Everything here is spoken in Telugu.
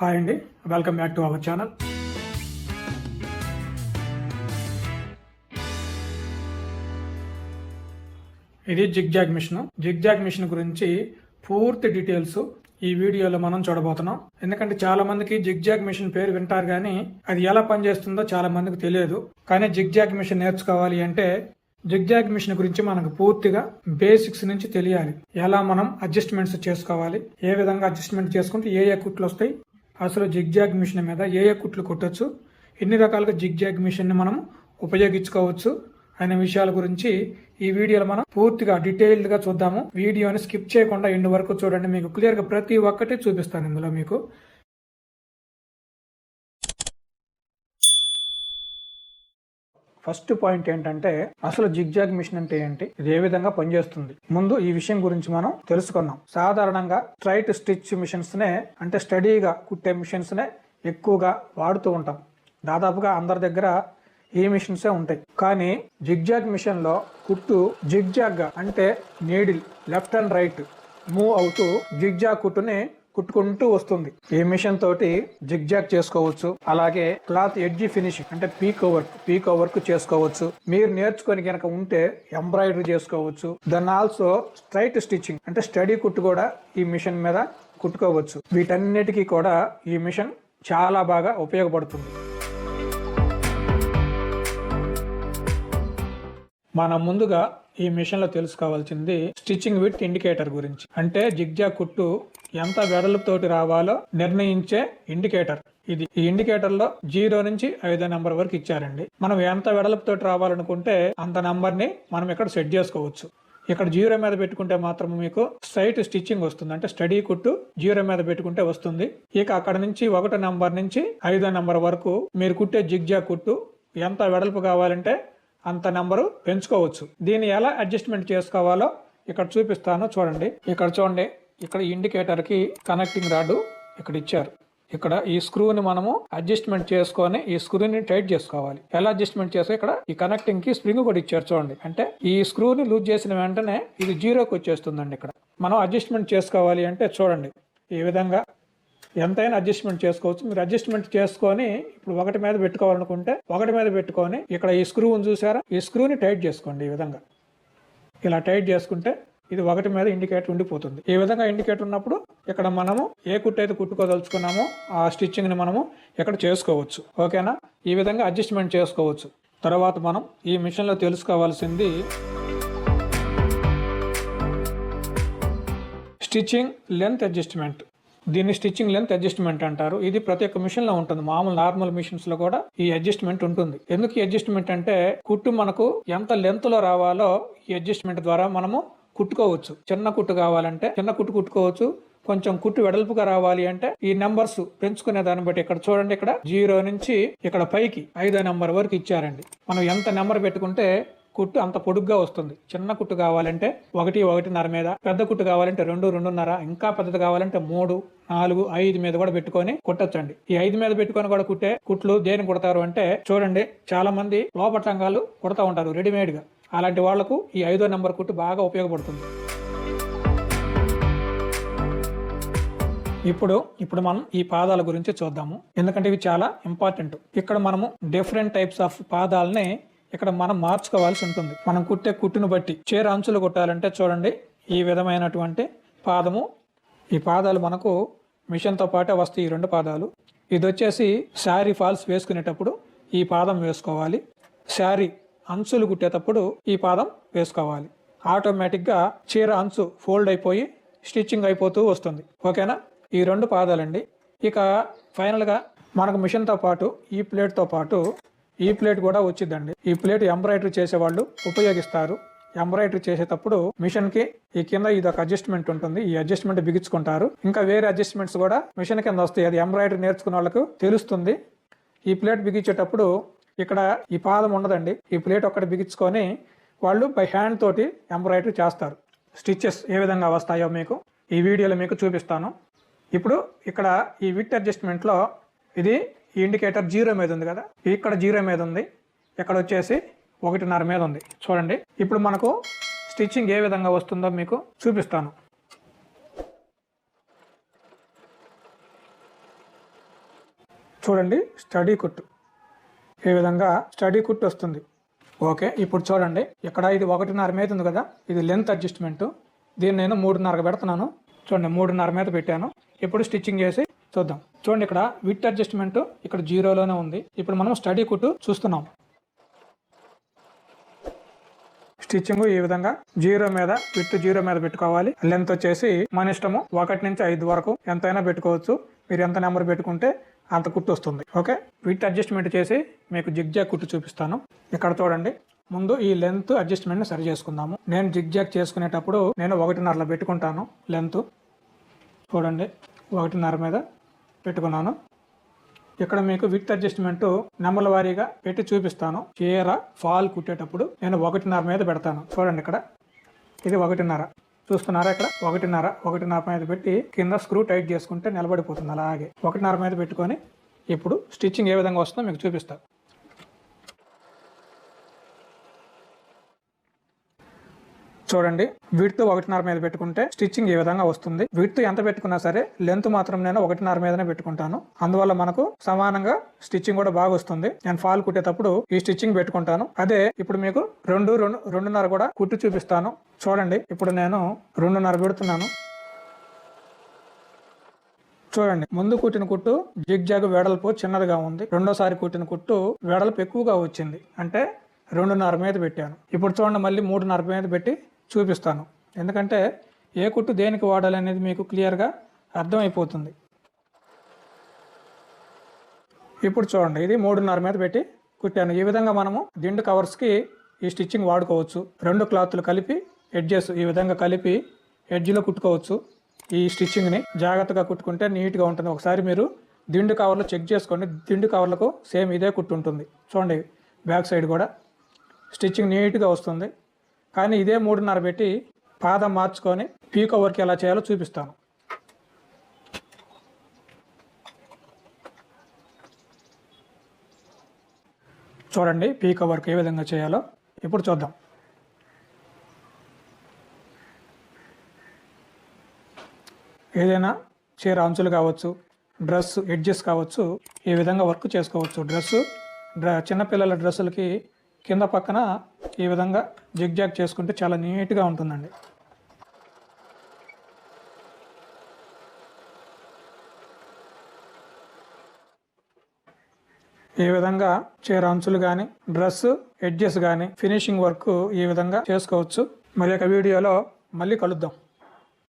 హాయ్ అండి. Welcome back to our channel ఇది zig zag machine. Zig zag machine గురించి పూర్తి డీటెయిల్స్ ఈ వీడియోలో మనం చూడబోతున్నాం. ఎందుకంటే చాలా మందికి జిగ్ జాగ్ మిషన్ పేరు వింటారు కానీ అది ఎలా పనిచేస్తుందో చాలా మందికి తెలియదు. కానీ జిగ్ జాగ్ మిషన్ నేర్చుకోవాలి అంటే జిగ్ జాగ్ మిషన్ గురించి మనకు పూర్తిగా బేసిక్స్ నుంచి తెలియాలి. ఎలా మనం అడ్జస్ట్మెంట్స్ చేసుకోవాలి? ఏ విధంగా అడ్జస్ట్మెంట్ చేసుకుంటే ఏ ఏ కుట్లు వస్తాయి? అసలు జిగ్ జాగ్ మిషన్ మీద ఏ ఏ కుట్లు కొట్టచ్చు ఎన్ని రకాలుగా జిగ్ జాగ్ మనం ఉపయోగించుకోవచ్చు అనే విషయాల గురించి ఈ వీడియోలో మనం పూర్తిగా డీటెయిల్డ్గా చూద్దాము. వీడియోని స్కిప్ చేయకుండా ఎండు వరకు చూడండి. మీకు క్లియర్గా ప్రతి ఒక్కటి చూపిస్తాను ఇందులో మీకు. ఫస్ట్ పాయింట్ ఏంటంటే అసలు జిగ్జాగ్ మిషన్ అంటే ఏంటి? ఇది ఏ విధంగా పనిచేస్తుంది? ముందు ఈ విషయం గురించి మనం తెలుసుకున్నాం. సాధారణంగా స్ట్రైట్ స్టిచ్ మిషన్స్ నే అంటే స్టడీగా కుట్టే మిషన్స్ నే ఎక్కువగా వాడుతూ ఉంటాం. దాదాపుగా అందరి దగ్గర ఈ మిషన్సే ఉంటాయి. కానీ జిగ్జాగ్ మిషన్లో కుట్టు జిగ్జాగ్గా అంటే needle left and right move అవుతూ జిగ్జాగ్ కుట్టుని కుట్టుకుంటూ వస్తుంది. ఈ మిషన్ తోటి జిగ్జాగ్ చేసుకోవచ్చు అలాగే క్లాత్ ఎడ్జి ఫినిషింగ్ అంటే పీకో వర్క్ పీకో వర్క్ చేసుకోవచ్చు. మీరు నేర్చుకొని కనుక ఉంటే ఎంబ్రాయిడరీ చేసుకోవచ్చు. దెన్ ఆల్సో స్ట్రైట్ స్టిచ్చింగ్ అంటే స్టడీ కుట్టు కూడా ఈ మిషన్ మీద కుట్టుకోవచ్చు. వీటన్నిటికీ కూడా ఈ మిషన్ చాలా బాగా ఉపయోగపడుతుంది. మనం ముందుగా ఈ మిషన్లో తెలుసుకోవాల్సింది స్టిచ్చింగ్ విత్ ఇండికేటర్ గురించి. అంటే జిగ్జా కుట్టు ఎంత వెడల్పుతోటి రావాలో నిర్ణయించే ఇండికేటర్. ఇది ఈ ఇండికేటర్లో జీరో నుంచి ఐదో నెంబర్ వరకు ఇచ్చారండి. మనం ఎంత వెడల్పుతోటి రావాలనుకుంటే అంత నంబర్ని మనం ఇక్కడ సెట్ చేసుకోవచ్చు. ఇక్కడ జీరో మీద పెట్టుకుంటే మాత్రం మీకు స్ట్రైట్ స్టిచ్చింగ్ వస్తుంది. అంటే స్టడీ కుట్టు జీరో మీద పెట్టుకుంటే వస్తుంది. ఇక అక్కడ నుంచి ఒకటో నెంబర్ నుంచి ఐదో నెంబర్ వరకు మీరు కుట్టే జిగ్జా కుట్టు ఎంత వెడల్పు కావాలంటే అంత నెంబరు పెంచుకోవచ్చు. దీన్ని ఎలా అడ్జస్ట్మెంట్ చేసుకోవాలో ఇక్కడ చూపిస్తాను చూడండి. ఇక్కడ చూడండి. ఇక్కడ ఇండికేటర్కి కనెక్టింగ్ రాడ్ ఇక్కడ ఇచ్చారు. ఇక్కడ ఈ స్క్రూని మనము అడ్జస్ట్మెంట్ చేసుకొని ఈ స్క్రూని టైట్ చేసుకోవాలి. ఎలా అడ్జస్ట్మెంట్ చేస్తే ఇక్కడ ఈ కనెక్టింగ్కి స్ప్రింగ్ కూడా ఇచ్చారు చూడండి. అంటే ఈ స్క్రూని లూజ్ చేసిన వెంటనే ఇది జీరోకి వచ్చేస్తుందండి ఇక్కడ. మనం అడ్జస్ట్మెంట్ చేసుకోవాలి అంటే చూడండి. ఈ విధంగా ఎంతైనా అడ్జస్ట్మెంట్ చేసుకోవచ్చు. మీరు అడ్జస్ట్మెంట్ చేసుకొని ఇప్పుడు ఒకటి మీద పెట్టుకోవాలనుకుంటే ఒకటి మీద పెట్టుకొని ఇక్కడ ఈ స్క్రూని చూసారా? ఈ స్క్రూని టైట్ చేసుకోండి ఈ విధంగా. ఇలా టైట్ చేసుకుంటే ఇది ఒకటి మీద ఇండికేటర్ ఉండిపోతుంది. ఈ విధంగా ఇండికేటర్ ఉన్నప్పుడు ఇక్కడ మనము ఏ కుట్టు అయితే కుట్టుకోదలుచుకున్నామో ఆ స్టిచ్చింగ్ని మనము ఇక్కడ చేసుకోవచ్చు. ఓకేనా? ఈ విధంగా అడ్జస్ట్మెంట్ చేసుకోవచ్చు. తర్వాత మనం ఈ మిషన్లో తెలుసుకోవాల్సింది స్టిచ్చింగ్ లెంత్ అడ్జస్ట్మెంట్. దీన్ని స్టిచ్చింగ్ లెంత్ అడ్జస్ట్మెంట్ అంటారు. ఇది ప్రతి ఒక్క మిషన్లో ఉంటుంది. మామూలు నార్మల్ మిషన్స్లో కూడా ఈ అడ్జస్ట్మెంట్ ఉంటుంది. ఎందుకు ఈ అడ్జస్ట్మెంట్ అంటే కుట్టు మనకు ఎంత లెంత్లో రావాలో ఈ అడ్జస్ట్మెంట్ ద్వారా మనము కుట్టుకోవచ్చు. చిన్న కుట్టు కావాలంటే చిన్న కుట్టు కుట్టుకోవచ్చు. కొంచెం కుట్టు వెడల్పుగా రావాలి అంటే ఈ నెంబర్స్ పెంచుకునే దాన్ని బట్టి ఇక్కడ చూడండి ఇక్కడ జీరో నుంచి ఇక్కడ పైకి ఐదో నెంబర్ వరకు ఇచ్చారండి. మనం ఎంత నెంబర్ పెట్టుకుంటే కుట్టు అంత పొడుగ్గా వస్తుంది. చిన్న కుట్టు కావాలంటే ఒకటి ఒకటిన్నర మీద పెద్ద కుట్టు కావాలంటే రెండు రెండున్నర ఇంకా పెద్దది కావాలంటే మూడు నాలుగు ఐదు మీద కూడా పెట్టుకొని కుట్టొచ్చండి. ఈ ఐదు మీద పెట్టుకొని కూడా కుట్టే కుట్లు దేని కుడతారు అంటే చూడండి చాలా మంది లోపట రంగాలు కుడతా ఉంటారు రెడీమేడ్గా. అలాంటి వాళ్ళకు ఈ ఐదో నెంబర్ కుట్టు బాగా ఉపయోగపడుతుంది. ఇప్పుడు ఇప్పుడు మనం ఈ పాదాల గురించి చూద్దాము. ఎందుకంటే ఇవి చాలా ఇంపార్టెంట్ ఇక్కడ మనము డిఫరెంట్ టైప్స్ ఆఫ్ పాదాలని ఇక్కడ మనం మార్చుకోవాల్సి ఉంటుంది. మనం కుట్టే కుట్టును బట్టి చీర అంచులు కుట్టాలంటే చూడండి ఈ విధమైనటువంటి పాదము ఈ పాదాలు మనకు మిషన్తో పాటే వస్తాయి ఈ రెండు పాదాలు. ఇది వచ్చేసి శారీ ఫాల్స్ వేసుకునేటప్పుడు ఈ పాదం వేసుకోవాలి. శారీ అంచులు కుట్టేటప్పుడు ఈ పాదం వేసుకోవాలి. ఆటోమేటిక్గా చీర అంచు ఫోల్డ్ అయిపోయి స్టిచ్చింగ్ అయిపోతూ వస్తుంది. ఓకేనా? ఈ రెండు పాదాలండి. ఇక ఫైనల్గా మనకు మిషన్తో పాటు ఈ ప్లేట్తో పాటు ఈ ప్లేట్ కూడా వచ్చిందండి. ఈ ప్లేట్ ఎంబ్రాయిడరీ చేసేవాళ్ళు ఉపయోగిస్తారు. ఎంబ్రాయిడరీ చేసేటప్పుడు మిషన్కి ఈ కింద ఇది ఒక అడ్జస్ట్మెంట్ ఉంటుంది. ఈ అడ్జస్ట్మెంట్ బిగించుకుంటారు. ఇంకా వేరే అడ్జస్ట్మెంట్స్ కూడా మిషన్ కింద వస్తాయి. అది ఎంబ్రాయిడరీ నేర్చుకున్న వాళ్ళకు తెలుస్తుంది. ఈ ప్లేట్ బిగించేటప్పుడు ఇక్కడ ఈ పాదం ఉండదండి. ఈ ప్లేట్ ఒక్కటి బిగించుకొని వాళ్ళు బై హ్యాండ్ తోటి ఎంబ్రాయిడరీ చేస్తారు. స్టిచెస్ ఏ విధంగా వస్తాయో మీకు ఈ వీడియోలో మీకు చూపిస్తాను. ఇప్పుడు ఇక్కడ ఈ విట్ అడ్జస్ట్మెంట్లో ఇది ఈ ఇండికేటర్ జీరో మీద ఉంది కదా? ఇక్కడ జీరో మీద ఉంది. ఇక్కడ వచ్చేసి ఒకటిన్నర మీద ఉంది. చూడండి. ఇప్పుడు మనకు స్టిచ్చింగ్ ఏ విధంగా వస్తుందో మీకు చూపిస్తాను. చూడండి. స్టడీ కుట్టు. ఈ విధంగా స్టడీ కుట్టు వస్తుంది? ఓకే. ఇప్పుడు చూడండి. ఇక్కడ ఇది ఒకటిన్నర మీద ఉంది కదా? ఇది లెంత్ అడ్జస్ట్మెంట్ దీన్ని నేను మూడున్నరకు పెడుతున్నాను. చూడండి. మూడున్నర మీద పెట్టాను. ఇప్పుడు స్టిచ్చింగ్ చేసి చూద్దాం. చూడండి ఇక్కడ విత్ అడ్జస్ట్మెంట్ ఇక్కడ జీరోలోనే ఉంది. ఇప్పుడు మనం స్టడీ కుట్టు చూస్తున్నాం. స్టిచ్చింగ్ ఈ విధంగా జీరో మీద విత్ జీరో మీద పెట్టుకోవాలి. లెంత్ వచ్చేసి మన ఇష్టము ఒకటి నుంచి ఐదు వరకు ఎంతైనా పెట్టుకోవచ్చు. మీరు ఎంత నెంబర్ పెట్టుకుంటే అంత కుట్టు వస్తుంది. ఓకే విత్ అడ్జస్ట్మెంట్ చేసి మీకు జిగ్జాగ్ కుట్టు చూపిస్తాను. ఇక్కడ చూడండి. ముందు ఈ లెంత్ అడ్జస్ట్మెంట్ సరి చేసుకుందాము. నేను జిగ్జాగ్ చేసుకునేటప్పుడు నేను ఒకటిన్నరలో పెట్టుకుంటాను. లెంత్ చూడండి. ఒకటిన్నర మీద పెట్టుకున్నాను. ఇక్కడ మీకు విత్ అడ్జస్ట్మెంట్ నెంబర్ల వారీగా పెట్టి చూపిస్తాను. చీర ఫాల్ కుట్టేటప్పుడు నేను ఒకటిన్నర మీద పెడతాను. చూడండి ఇక్కడ. ఇది ఒకటిన్నర. చూస్తున్నారా ఇక్కడ? ఒకటిన్నర ఒకటిన్నర మీద పెట్టి కింద స్క్రూ టైట్ చేసుకుంటే నిలబడిపోతుంది అలాగే. ఒకటిన్నర మీద పెట్టుకొని ఇప్పుడు స్టిచ్చింగ్ ఏ విధంగా వస్తుందో మీకు చూపిస్తాను చూడండి. విడ్త్ ఒకటిన్నర మీద పెట్టుకుంటే స్టిచ్చింగ్ ఈ విధంగా వస్తుంది. విడ్త్ ఎంత పెట్టుకున్నా సరే లెంత్ మాత్రం నేను ఒకటిన్నర మీదనే పెట్టుకుంటాను. అందువల్ల మనకు సమానంగా స్టిచ్చింగ్ కూడా బాగా వస్తుంది. నేను ఫాల్ కుట్టేటప్పుడు ఈ స్టిచ్చింగ్ పెట్టుకుంటాను. అదే ఇప్పుడు మీకు రెండు రెండు రెండున్నర కూడా కుట్టి చూపిస్తాను. చూడండి. ఇప్పుడు నేను రెండున్నర పెడుతున్నాను. చూడండి. ముందు కుట్టిన కుట్టు జిగ్ జాగ్ వెడల్పు చిన్నదిగా ఉంది. రెండోసారి కుట్టిన కుట్టు వెడల్పు ఎక్కువగా వచ్చింది. అంటే రెండున్నర మీద పెట్టాను. ఇప్పుడు చూడండి. మళ్ళీ మూడున్నర మీద పెట్టి చూపిస్తాను. ఎందుకంటే ఏ కుట్టు దేనికి వాడాలి అనేది మీకు క్లియర్గా అర్థమైపోతుంది. ఇప్పుడు చూడండి ఇది మూడున్నర మీద పెట్టి కుట్టాను. ఈ విధంగా మనము దిండు కవర్స్కి ఈ స్టిచ్చింగ్ వాడుకోవచ్చు. రెండు క్లాత్లు కలిపి ఎడ్జెస్ ఈ విధంగా కలిపి ఎడ్జ్లో కుట్టుకోవచ్చు. ఈ స్టిచ్చింగ్ని జాగ్రత్తగా కుట్టుకుంటే నీట్గా ఉంటుంది. ఒకసారి మీరు దిండు కవర్లు చెక్ చేసుకోండి. దిండు కవర్లకు సేమ్ ఇదే కుట్టు ఉంటుంది. చూడండి బ్యాక్ సైడ్ కూడా స్టిచ్చింగ్ నీట్గా వస్తుంది. కానీ ఇదే మూడున్నర పెట్టి పాదం మార్చుకొని పీకో వర్క్ ఎలా చేయాలో చూపిస్తాను. చూడండి పీకో వర్క్ ఏ విధంగా చేయాలో. ఇప్పుడు చూద్దాం. ఏదైనా చీర అంచులు కావచ్చు డ్రెస్ ఎడ్జెస్ కావచ్చు ఈ విధంగా వర్క్ చేసుకోవచ్చు. డ్రెస్సు డ్ర చిన్నపిల్లల డ్రెస్సులకి కింద పక్కన ఈ విధంగా జిగ్జాగ్ చేసుకుంటే చాలా నీట్గా ఉంటుందండి. ఈ విధంగా చీర అంచులు కానీ డ్రెస్ ఎడ్జెస్ కానీ ఫినిషింగ్ వర్క్ ఈ విధంగా చేసుకోవచ్చు. మరి యొక్క వీడియోలో మళ్ళీ కలుద్దాం.